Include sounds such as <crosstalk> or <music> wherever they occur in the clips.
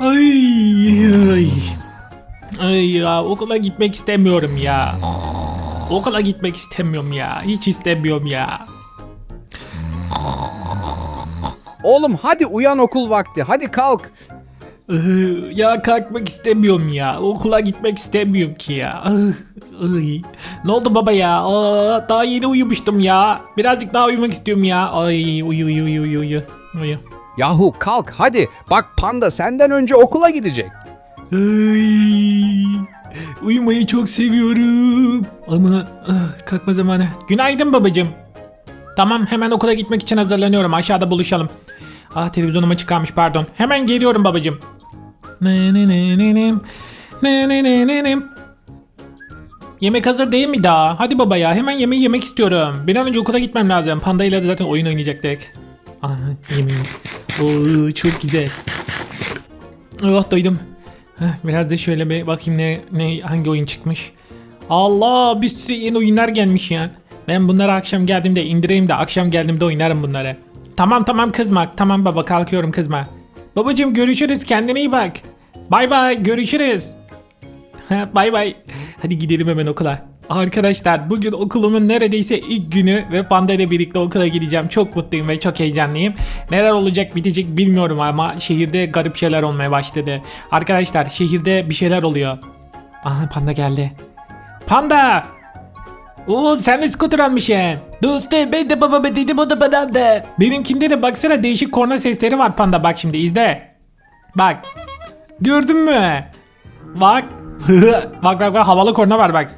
Ay, ay. Ay ya okula gitmek istemiyorum ya. Okula gitmek istemiyorum ya. Hiç istemiyorum ya. Oğlum hadi uyan okul vakti. Hadi kalk. Ya kalkmak istemiyorum ya. Okula gitmek istemiyorum ki ya. Ih, ay. Ne oldu baba ya? Aa, daha yeni uyumuştum ya. Birazcık daha uyumak istiyorum ya. Ay uyu uyu uyu uyu uyu. Yahu kalk hadi. Bak panda senden önce okula gidecek. Ay, uyumayı çok seviyorum. Ama ah, kalkma zamanı. Günaydın babacığım. Tamam hemen okula gitmek için hazırlanıyorum. Aşağıda buluşalım. Ah televizyonuma çıkarmış pardon. Hemen geliyorum babacığım. Ne ne ne ne ne. Ne ne ne ne ne. Yemek hazır değil mi daha? Hadi baba ya hemen yemeği yemek istiyorum. Bir an önce okula gitmem lazım. Panda ile de zaten oyun oynayacaktık. Ah yemeğim. Oo çok güzel. Oh doydum. Biraz da şöyle bir bakayım ne, ne hangi oyun çıkmış. Allah bir sürü yeni oyunlar gelmiş ya. Ben bunları akşam geldiğimde indireyim de akşam geldiğimde oynarım bunları. Tamam tamam kızma. Tamam baba kalkıyorum kızma. Babacım görüşürüz kendine iyi bak. Bay bay görüşürüz. <laughs> bay bay. Hadi gidelim hemen okula. Arkadaşlar bugün okulumun neredeyse ilk günü ve Panda ile birlikte okula gideceğim. Çok mutluyum ve çok heyecanlıyım. Neler olacak bitecek bilmiyorum ama şehirde garip şeyler olmaya başladı. Arkadaşlar şehirde bir şeyler oluyor. Aha Panda geldi. Panda! Oo sen mi scooter almışsın? Dostum ben de babama dedim o da bana da. Benimkinde de baksana değişik korna sesleri var Panda bak şimdi izle. Bak. Gördün mü? Bak. <laughs> bak bak bak havalı korna var bak.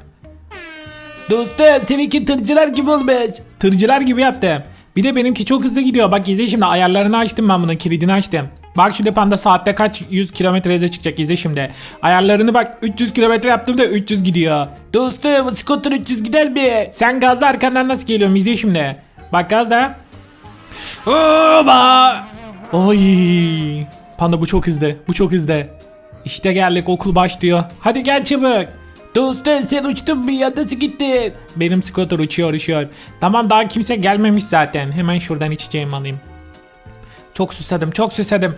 Dostum seninki tırcılar gibi olmuş. Tırcılar gibi yaptım. Bir de benimki çok hızlı gidiyor. Bak izle şimdi ayarlarını açtım ben bunun kilidini açtım. Bak şimdi panda saatte kaç 100 kilometre hıza çıkacak izle şimdi. Ayarlarını bak 300 kilometre yaptım da 300 gidiyor. Dostum scooter 300 gider mi? Sen gazla arkandan nasıl geliyorum izle şimdi. Bak gazla. Oba! Oy! Panda bu çok hızlı. Bu çok hızlı. İşte geldik okul başlıyor. Hadi gel çabuk. Dostum sen uçtun mu ya nasıl gittin? Benim scooter uçuyor uçuyor. Tamam daha kimse gelmemiş zaten. Hemen şuradan içeceğimi alayım. Çok susadım çok susadım.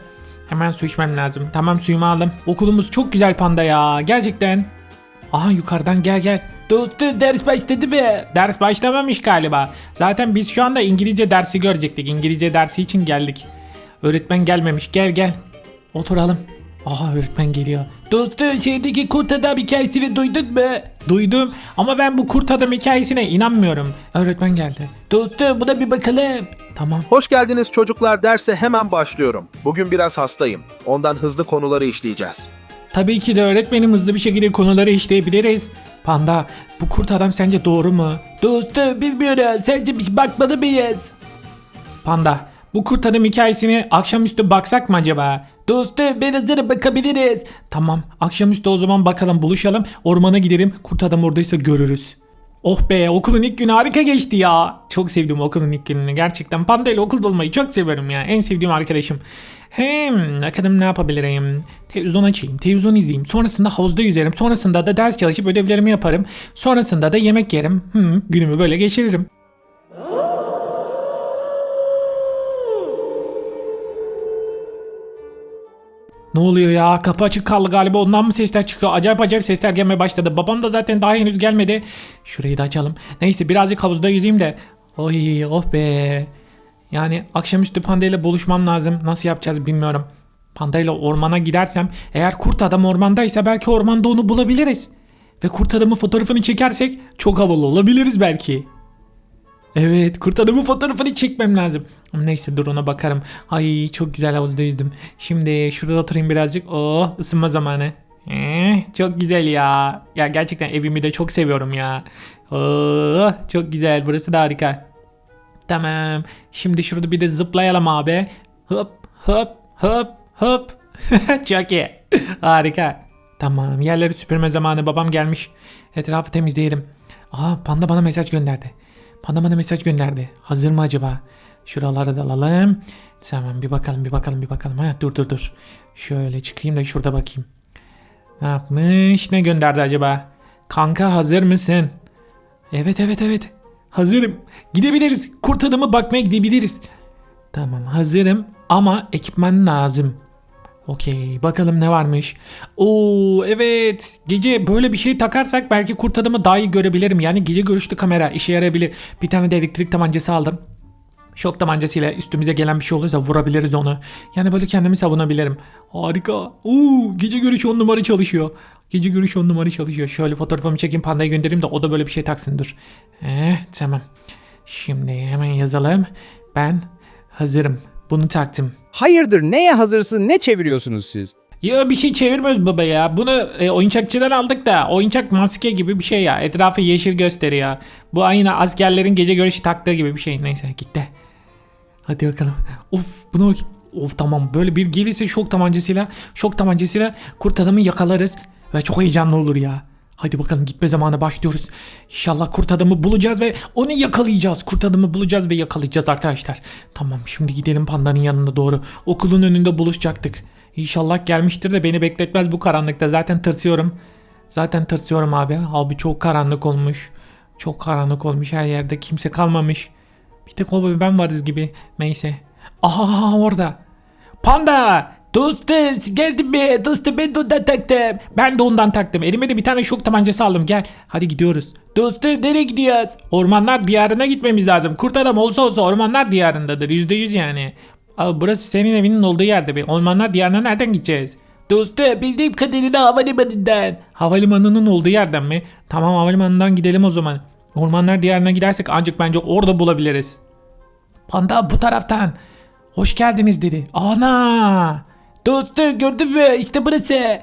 Hemen su içmem lazım. Tamam suyumu aldım. Okulumuz çok güzel panda ya. Gerçekten. Aha yukarıdan gel gel. Dostum ders başladı mı? Ders başlamamış galiba. Zaten biz şu anda İngilizce dersi görecektik. İngilizce dersi için geldik. Öğretmen gelmemiş. Gel gel. Oturalım. Aha öğretmen geliyor. Dostum şeydeki kurt adam hikayesini duydun mu? Duydum ama ben bu kurt adam hikayesine inanmıyorum. Öğretmen geldi. Dostum buna bir bakalım. Tamam. Hoş geldiniz çocuklar derse hemen başlıyorum. Bugün biraz hastayım. Ondan hızlı konuları işleyeceğiz. Tabii ki de öğretmenim hızlı bir şekilde konuları işleyebiliriz. Panda, bu kurt adam sence doğru mu? Dostum bilmiyorum. Sence bir bakmalı mıyız? Panda, bu kurt adam hikayesini akşamüstü baksak mı acaba? Dostum ben hazırım bakabiliriz. Tamam akşamüstü o zaman bakalım buluşalım. Ormana gidelim. Kurt adam oradaysa görürüz. Oh be okulun ilk günü harika geçti ya. Çok sevdim okulun ilk gününü gerçekten. Panda ile okulda olmayı çok seviyorum ya. En sevdiğim arkadaşım. Hem bakalım ne yapabilirim. Televizyon açayım, televizyon izleyeyim. Sonrasında havuzda yüzerim. Sonrasında da ders çalışıp ödevlerimi yaparım. Sonrasında da yemek yerim. Hmm, günümü böyle geçiririm. Ne oluyor ya? Kapı açık kaldı galiba. Ondan mı sesler çıkıyor? Acayip acayip sesler gelmeye başladı. Babam da zaten daha henüz gelmedi. Şurayı da açalım. Neyse birazcık havuzda yüzeyim de. Oy oh be. Yani akşamüstü Panda ile buluşmam lazım. Nasıl yapacağız bilmiyorum. Panda ile ormana gidersem eğer kurt adam ormandaysa belki ormanda onu bulabiliriz. Ve kurt adamın fotoğrafını çekersek çok havalı olabiliriz belki. Evet kurt adamın fotoğrafını çekmem lazım. Neyse dur ona bakarım. Ay çok güzel havuzda yüzdüm. Şimdi şurada oturayım birazcık. Oh ısınma zamanı. Eh, çok güzel ya. Ya gerçekten evimi de çok seviyorum ya. Oh, çok güzel burası da harika. Tamam. Şimdi şurada bir de zıplayalım abi. Hop hop hop hop. <laughs> çok iyi. Harika. Tamam yerleri süpürme zamanı babam gelmiş. Etrafı temizleyelim. Aa panda bana mesaj gönderdi. Panda bana mesaj gönderdi. Hazır mı acaba? Şuralara da alalım. Tamam bir bakalım bir bakalım bir bakalım. Ha, dur dur dur. Şöyle çıkayım da şurada bakayım. Ne yapmış? Ne gönderdi acaba? Kanka hazır mısın? Evet evet evet. Hazırım. Gidebiliriz. Kurt adamı bakmaya gidebiliriz. Tamam hazırım ama ekipman lazım. Okey bakalım ne varmış. Oo evet gece böyle bir şey takarsak belki kurt adamı daha iyi görebilirim. Yani gece görüşlü kamera işe yarayabilir. Bir tane de elektrik tabancası aldım. Şok tabancasıyla üstümüze gelen bir şey olursa vurabiliriz onu. Yani böyle kendimi savunabilirim. Harika. Oo, gece görüş on numara çalışıyor. Gece görüş on numara çalışıyor. Şöyle fotoğrafımı çekeyim pandaya göndereyim de o da böyle bir şey taksın dur. Eh, tamam. Şimdi hemen yazalım. Ben hazırım. Bunu taktım. Hayırdır neye hazırsın ne çeviriyorsunuz siz? Ya bir şey çevirmiyoruz baba ya. Bunu e, oyuncakçıdan aldık da oyuncak maske gibi bir şey ya. Etrafı yeşil gösteriyor. Bu aynı askerlerin gece görüşü taktığı gibi bir şey. Neyse gitti. Hadi bakalım. Of buna bak. Of tamam böyle bir gelirse şok tabancasıyla şok tabancasıyla kurt adamı yakalarız. Ve çok heyecanlı olur ya. Hadi bakalım gitme zamanı başlıyoruz. İnşallah kurt adamı bulacağız ve onu yakalayacağız. Kurt adamı bulacağız ve yakalayacağız arkadaşlar. Tamam şimdi gidelim pandanın yanına doğru. Okulun önünde buluşacaktık. İnşallah gelmiştir de beni bekletmez bu karanlıkta. Zaten tırsıyorum. Zaten tırsıyorum abi. Abi çok karanlık olmuş. Çok karanlık olmuş her yerde kimse kalmamış. Bir tek o ben varız gibi. Neyse. Aha orada. Panda! Dostum geldin mi? Dostum ben de ondan taktım. Ben de ondan taktım. Elime de bir tane şok tabancası aldım. Gel. Hadi gidiyoruz. Dostum nereye gidiyoruz? Ormanlar diyarına gitmemiz lazım. Kurt adam olsa olsa ormanlar diyarındadır. Yüzde yüz yani. Abi burası senin evinin olduğu yerde. Bir ormanlar diyarına nereden gideceğiz? Dostum bildiğim kadarıyla havalimanından. Havalimanının olduğu yerden mi? Tamam havalimanından gidelim o zaman. Ormanlar diyarına gidersek ancak bence orada bulabiliriz. Panda bu taraftan. Hoş geldiniz dedi. Ana! Dostum gördün mü? İşte burası.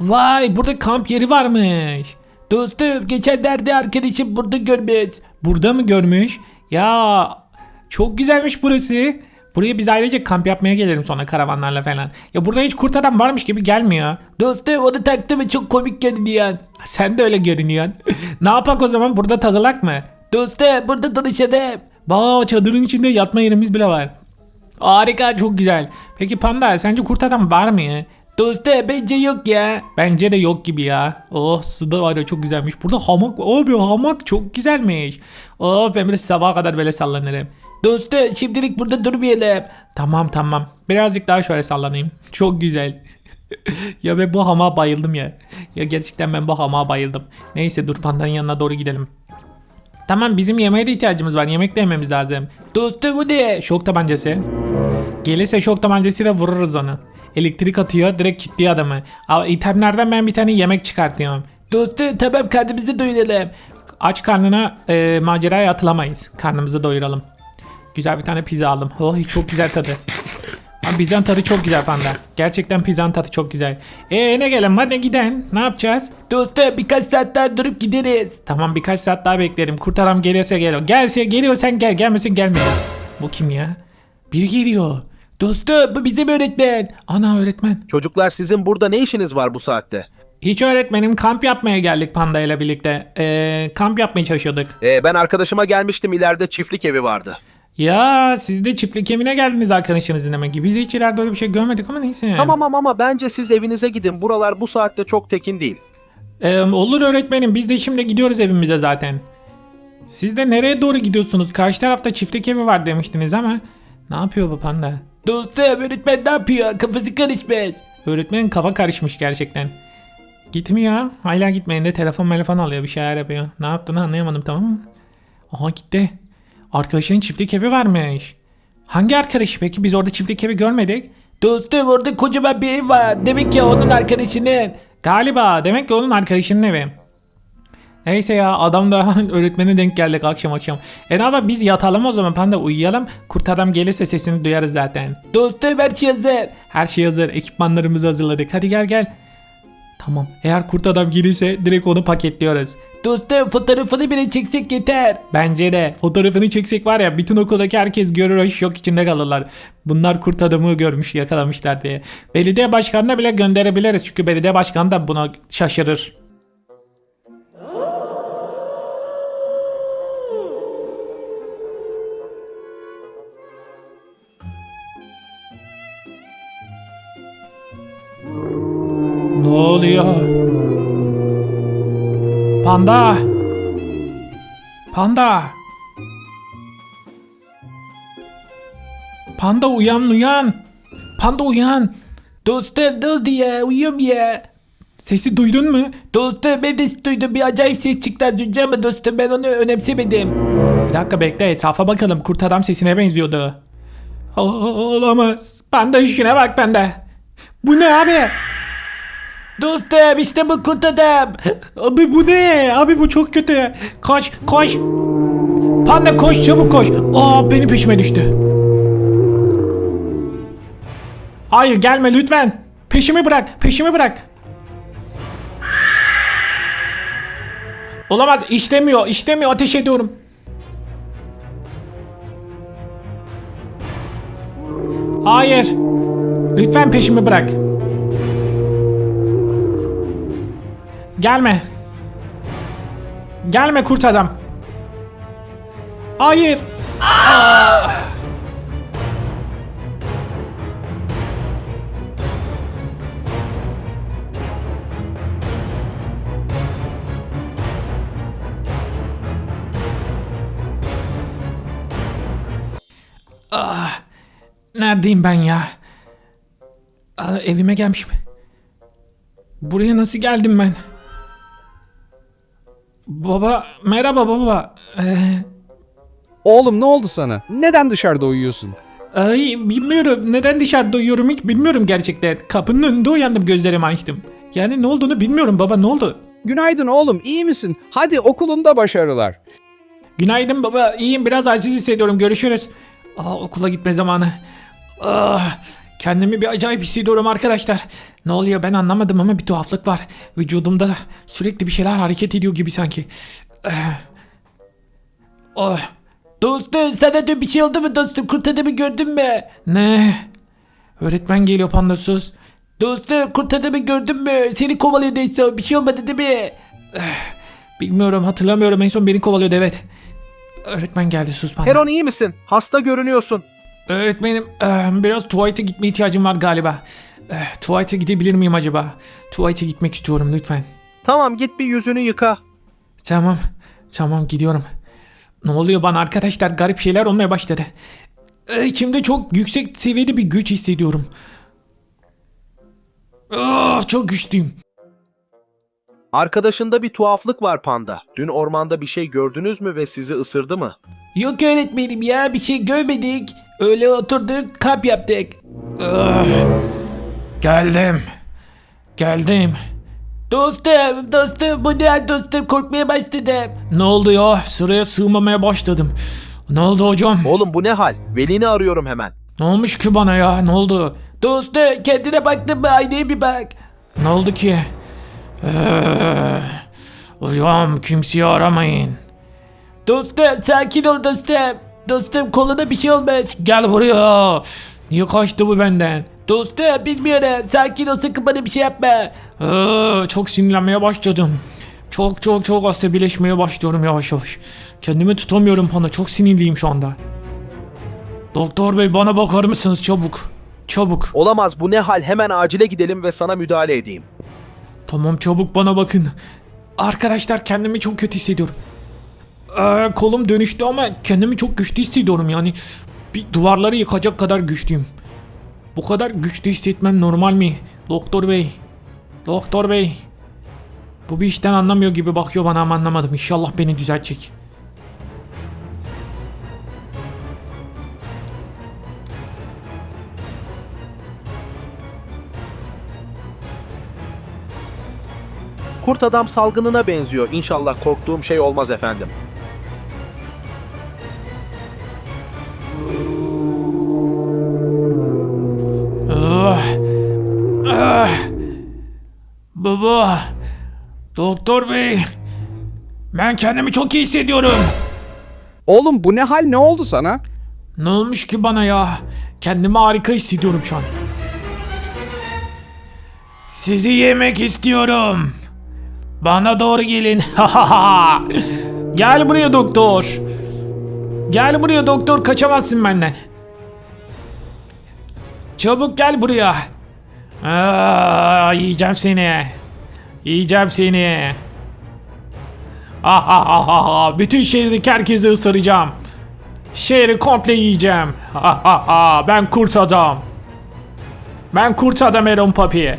Vay burada kamp yeri varmış. Dostum geçenlerde arkadaşım burada görmüş. Burada mı görmüş? Ya çok güzelmiş burası. Buraya biz ailece kamp yapmaya gelelim sonra karavanlarla falan. Ya burada hiç kurt adam varmış gibi gelmiyor. Dostum onu taktı mı çok komik görünüyor. Sen de öyle görünüyorsun. <laughs> ne yapak o zaman burada takılak mı? Dostum burada tanışalım. Bak çadırın içinde yatma yerimiz bile var. Harika çok güzel. Peki Panda sence kurt adam var mı ya? Dostum bence yok ya. Bence de yok gibi ya. Oh suda var ya çok güzelmiş. Burada hamak abi hamak çok güzelmiş. Oh ben böyle sabaha kadar böyle sallanırım. Dostum şimdilik burada durmayalım. Tamam tamam. Birazcık daha şöyle sallanayım. <laughs> Çok güzel. <laughs> ya ben bu hamağa bayıldım ya. Ya gerçekten ben bu hamağa bayıldım. Neyse dur pandanın yanına doğru gidelim. Tamam bizim yemeğe de ihtiyacımız var. Yemek de yememiz lazım. Dostum bu ne? Şok tabancası. Gelirse şok tabancasıyla vururuz onu. Elektrik atıyor direkt kilitliyor adamı. Ama itemlerden ben bir tane yemek çıkartıyorum. Dostum tamam karnımızı doyuralım. Aç karnına e, maceraya atılamayız. Karnımızı doyuralım. Güzel bir tane pizza aldım. Oh çok güzel tadı. Abi pizzanın tadı çok güzel panda. Gerçekten pizzanın tadı çok güzel. Eee ne gelen var ne giden? Ne yapacağız? Dostum birkaç saat daha durup gideriz. Tamam birkaç saat daha beklerim. Kurt adam gelirse gel. Gelse geliyorsan gel. Gelmesin gelme. Bu kim ya? Biri geliyor. Dostum bu bizim öğretmen. Ana öğretmen. Çocuklar sizin burada ne işiniz var bu saatte? Hiç öğretmenim kamp yapmaya geldik panda ile birlikte. Eee kamp yapmaya çalışıyorduk. Ee, ben arkadaşıma gelmiştim ileride çiftlik evi vardı. Ya siz de çiftlik evine geldiniz arkadaşınızın demek ki. Biz hiç ileride öyle bir şey görmedik ama neyse. Tamam ama, ama bence siz evinize gidin. Buralar bu saatte çok tekin değil. Ee, olur öğretmenim biz de şimdi gidiyoruz evimize zaten. Siz de nereye doğru gidiyorsunuz? Karşı tarafta çiftlik evi var demiştiniz ama. Ne yapıyor bu panda? Dostum öğretmen ne yapıyor? Kafası karışmaz. Öğretmenin kafa karışmış gerçekten. Gitmiyor. Hala gitmeyin de telefon telefon alıyor bir şeyler yapıyor. Ne yaptığını anlayamadım tamam mı? Aha gitti. Arkadaşının çiftlik evi varmış. Hangi arkadaşı peki? Biz orada çiftlik evi görmedik. Dostum orada kocaman bir ev var. Demek ki onun arkadaşının. Galiba demek ki onun arkadaşının evi. Neyse ya adam da <laughs> öğretmene denk geldik akşam akşam. E yapalım biz yatalım o zaman panda uyuyalım. Kurt adam gelirse sesini duyarız zaten. Dostum her şey hazır. Her şey hazır. Ekipmanlarımızı hazırladık. Hadi gel gel. Tamam. Eğer kurt adam gelirse direkt onu paketliyoruz. Dostum fotoğrafını bile çeksek yeter. Bence de. Fotoğrafını çeksek var ya bütün okuldaki herkes görür o şok içinde kalırlar. Bunlar kurt adamı görmüş yakalamışlar diye. Belediye başkanına bile gönderebiliriz. Çünkü belediye başkanı da buna şaşırır. Ne oluyor? Panda! Panda! Panda uyan uyan! Panda uyan! Dostum oldu ya? Uyuyorum ya. Sesi duydun mu? Dostum ben de duydum. Bir acayip ses çıktı az önce ama dostum ben onu önemsemedim. Bir dakika bekle etrafa bakalım. Kurt adam sesine benziyordu. Olamaz. Panda işine bak panda. Bu ne abi? Dostum işte bu kurt adam. Abi bu ne? Abi bu çok kötü. Koş koş. Panda koş çabuk koş. Aa benim peşime düştü. Hayır gelme lütfen. Peşimi bırak. Peşimi bırak. Olamaz işlemiyor. işlemiyor. Ateş ediyorum. Hayır. Lütfen peşimi bırak. Gelme. Gelme kurt adam. Hayır. Neredeyim ben ya? Aa, evime gelmişim. Buraya nasıl geldim ben? Baba, merhaba baba. Ee, Oğlum ne oldu sana? Neden dışarıda uyuyorsun? ay, bilmiyorum. Neden dışarıda uyuyorum hiç bilmiyorum gerçekten. Kapının önünde uyandım gözlerimi açtım. Yani ne olduğunu bilmiyorum baba ne oldu? Günaydın oğlum iyi misin? Hadi okulunda başarılar. Günaydın baba. İyiyim biraz halsiz hissediyorum. Görüşürüz. Aa, okula gitme zamanı. Ah, kendimi bir acayip hissediyorum arkadaşlar. Ne oluyor ben anlamadım ama bir tuhaflık var. Vücudumda sürekli bir şeyler hareket ediyor gibi sanki. Ah. Oh. Dostum sana da bir şey oldu mu dostum? Kurt adamı gördün mü? Ne? Öğretmen geliyor pandasız. Dostum kurt adamı gördün mü? Seni kovalıyor neyse bir şey olmadı değil mi? Ah, Bilmiyorum hatırlamıyorum en son beni kovalıyordu evet. Öğretmen geldi sus bana. Heron iyi misin? Hasta görünüyorsun. Öğretmenim eh, biraz tuvalete gitmeye ihtiyacım var galiba. Eh, Tuvalete gidebilir miyim acaba? Tuvalete gitmek istiyorum lütfen. Tamam git bir yüzünü yıka. Tamam. Tamam gidiyorum. Ne oluyor bana arkadaşlar? Garip şeyler olmaya başladı. Eh, İçimde çok yüksek seviyede bir güç hissediyorum. Ah, çok güçlüyüm. Arkadaşında bir tuhaflık var panda. Dün ormanda bir şey gördünüz mü ve sizi ısırdı mı? Yok öğretmenim ya bir şey görmedik. Öyle oturduk kamp yaptık. Ah, geldim. Geldim. Dostum, dostum bu ne dostum korkmaya başladım. Ne oldu ya? Sıraya sığmamaya başladım. Ne oldu hocam? Oğlum bu ne hal? Velini arıyorum hemen. Ne olmuş ki bana ya? Ne oldu? Dostum kendine baktın mı? Aynaya bir bak. Ne oldu ki? Ee, hocam kimseyi aramayın. Dostum sakin ol dostum. Dostum koluna bir şey olmuş. Gel buraya. Niye kaçtı bu benden? Dostum bilmiyorum. Sakin ol sakın bana bir şey yapma. Ee, çok sinirlenmeye başladım. Çok çok çok asabileşmeye başlıyorum yavaş yavaş. Kendimi tutamıyorum bana. Çok sinirliyim şu anda. Doktor bey bana bakar mısınız çabuk? Çabuk. Olamaz bu ne hal? Hemen acile gidelim ve sana müdahale edeyim. Tamam çabuk bana bakın. Arkadaşlar kendimi çok kötü hissediyorum. Ee, kolum dönüştü ama kendimi çok güçlü hissediyorum yani. Bir duvarları yıkacak kadar güçlüyüm. Bu kadar güçlü hissetmem normal mi? Doktor bey. Doktor bey. Bu bir işten anlamıyor gibi bakıyor bana ama anlamadım. İnşallah beni düzeltecek. Kurt adam salgınına benziyor. İnşallah korktuğum şey olmaz efendim. Ben kendimi çok iyi hissediyorum. Oğlum bu ne hal ne oldu sana? Ne olmuş ki bana ya? Kendimi harika hissediyorum şu an. Sizi yemek istiyorum. Bana doğru gelin. <laughs> Gel buraya doktor. Gel buraya doktor kaçamazsın benden. Çabuk gel buraya. Aa, yiyeceğim seni. Yiyeceğim seni. Ah ah ah ah, ah. Bütün şehirdeki herkesi ısıracağım. Şehri komple yiyeceğim. Ha ha ha ben kurt adam. Ben kurt adam Aaron Papi.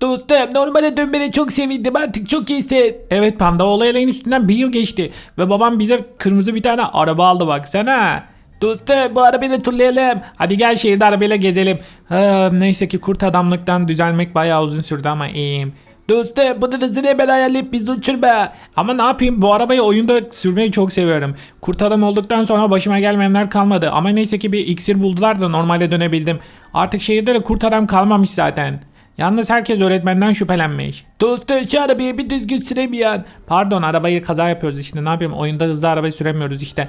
Dostum normale dönmene çok sevindim artık çok iyisin. Evet panda olayların üstünden bir yıl geçti. Ve babam bize kırmızı bir tane araba aldı baksana. Dostum bu arabayla turlayalım. Hadi gel şehirde arabayla gezelim. Ha, neyse ki kurt adamlıktan düzelmek bayağı uzun sürdü ama iyiyim. Dostum bunu hızını hemen ayarlayıp bizi uçurma. Ama ne yapayım bu arabayı oyunda sürmeyi çok seviyorum. Kurt adam olduktan sonra başıma gelmeyenler kalmadı. Ama neyse ki bir iksir buldular da normale dönebildim. Artık şehirde de kurt adam kalmamış zaten. Yalnız herkes öğretmenden şüphelenmiş. Dostum şu arabayı bir düzgün süremiyorsun. Pardon arabayı kaza yapıyoruz işte ne yapayım oyunda hızlı arabayı süremiyoruz işte.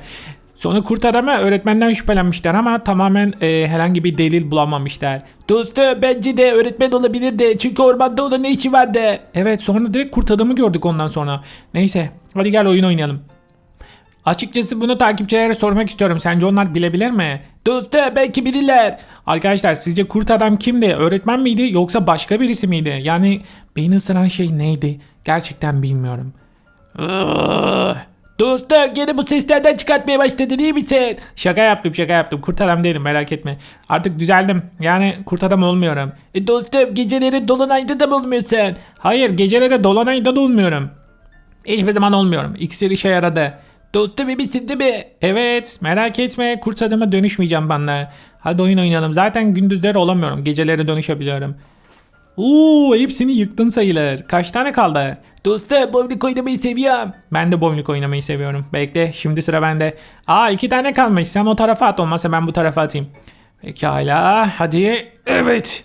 Sonra kurt adamı öğretmenden şüphelenmişler ama tamamen e, herhangi bir delil bulamamışlar. Dostum bence de öğretmen olabilirdi çünkü ormanda onun ne işi vardı. Evet sonra direkt kurt adamı gördük ondan sonra. Neyse hadi gel oyun oynayalım. Açıkçası bunu takipçilere sormak istiyorum. Sence onlar bilebilir mi? Dostum belki bilirler. Arkadaşlar sizce kurt adam kimdi? Öğretmen miydi yoksa başka birisi miydi? Yani beni ısıran şey neydi? Gerçekten bilmiyorum. Dostum gene bu seslerden çıkartmaya başladın iyi misin? Şaka yaptım şaka yaptım. Kurt adam değilim merak etme. Artık düzeldim. Yani kurt adam olmuyorum. E dostum geceleri dolunayda da mı olmuyorsun? Hayır geceleri dolunayda da olmuyorum. Hiçbir zaman olmuyorum. İksir işe yaradı. Dostum misin değil mi? Evet merak etme kurt adama dönüşmeyeceğim bana. Hadi oyun oynayalım. Zaten gündüzleri olamıyorum. Geceleri dönüşebiliyorum. Oo hepsini yıktın sayılır. Kaç tane kaldı? Dostum bowling oynamayı seviyorum. Ben de bowling oynamayı seviyorum. Bekle şimdi sıra bende. Aa iki tane kalmış. Sen o tarafa at olmazsa ben bu tarafa atayım. Pekala hadi. Evet.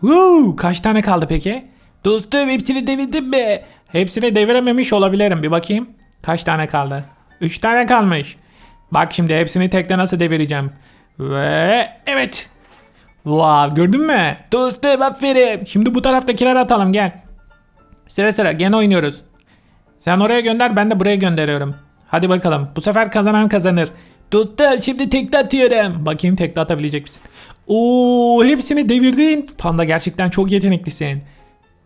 Woo, kaç tane kaldı peki? Dostum hepsini devirdin mi? Hepsini devirememiş olabilirim. Bir bakayım. Kaç tane kaldı? 3 tane kalmış. Bak şimdi hepsini tekte nasıl devireceğim. Ve evet. Wow gördün mü? Dostum aferin. Şimdi bu taraftakileri atalım gel. Sıra sıra gene oynuyoruz. Sen oraya gönder ben de buraya gönderiyorum. Hadi bakalım. Bu sefer kazanan kazanır. Dostum şimdi tekte atıyorum. Bakayım tekte atabilecek misin? Oo hepsini devirdin. Panda gerçekten çok yeteneklisin.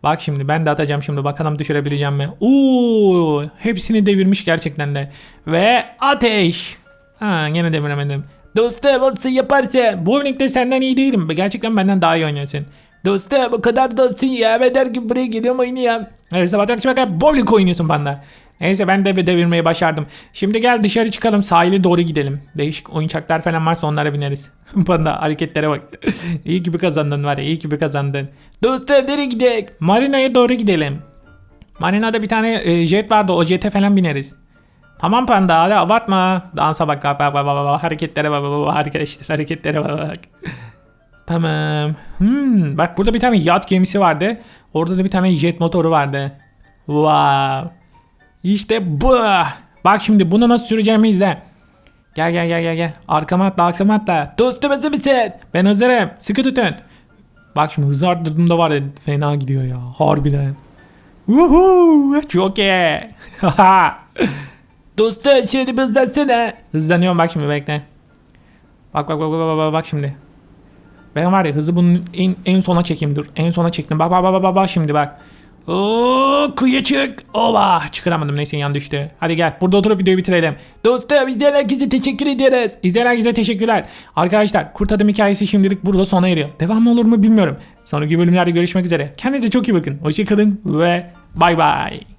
Bak şimdi ben de atacağım şimdi bakalım düşürebileceğim mi? Oo hepsini devirmiş gerçekten de. Ve ateş. Ha yine deviremedim. Dostum olsun yaparsın. Oyunlukta senden iyi değilim. Gerçekten benden daha iyi oynuyorsun. Dostum o kadar da olsun ya. Ben her gün buraya geliyorum oynuyorum. Evet sabahtan akşama kadar bowling oynuyorsun bana. Neyse ben de devirmeyi başardım. Şimdi gel dışarı çıkalım sahile doğru gidelim. Değişik oyuncaklar falan varsa onlara bineriz. <laughs> Panda hareketlere bak. <laughs> iyi gibi kazandın var ya iyi gibi kazandın. Dostum nereye gidelim? Marina'ya doğru gidelim. Marina'da bir tane e, jet vardı o jete falan bineriz. Tamam panda hadi abartma. Dansa bak bak bak bak bak, hareketlere bak bak bak hareketler hareketlere bak. Tamam. Hmm, bak burada bir tane yat gemisi vardı. Orada da bir tane jet motoru vardı. Wow. İşte bu. Bak şimdi bunu nasıl süreceğimi izle. Gel gel gel gel gel. Arkama atla arkama atla. Dostum hazır mısın? Ben hazırım. Sıkı tutun. Bak şimdi hızı arttırdığımda var ya fena gidiyor ya. Harbiden. Woohoo! Çok iyi. <laughs> Dostum şimdi hızlansana. Hızlanıyorum bak şimdi bekle. Bak bak bak bak bak bak, şimdi. Ben var ya hızı bunun en, en sona çekeyim dur. En sona çektim. Bak bak bak bak bak şimdi bak. Oo, kıyı çık. Ova çıkaramadım neyse yan düştü. Hadi gel burada oturup videoyu bitirelim. Dostum izleyen herkese teşekkür ediyoruz. İzleyen herkese teşekkürler. Arkadaşlar Kurt Adam hikayesi şimdilik burada sona eriyor. Devam olur mu bilmiyorum. Sonraki bölümlerde görüşmek üzere. Kendinize çok iyi bakın. Hoşçakalın ve bay bay.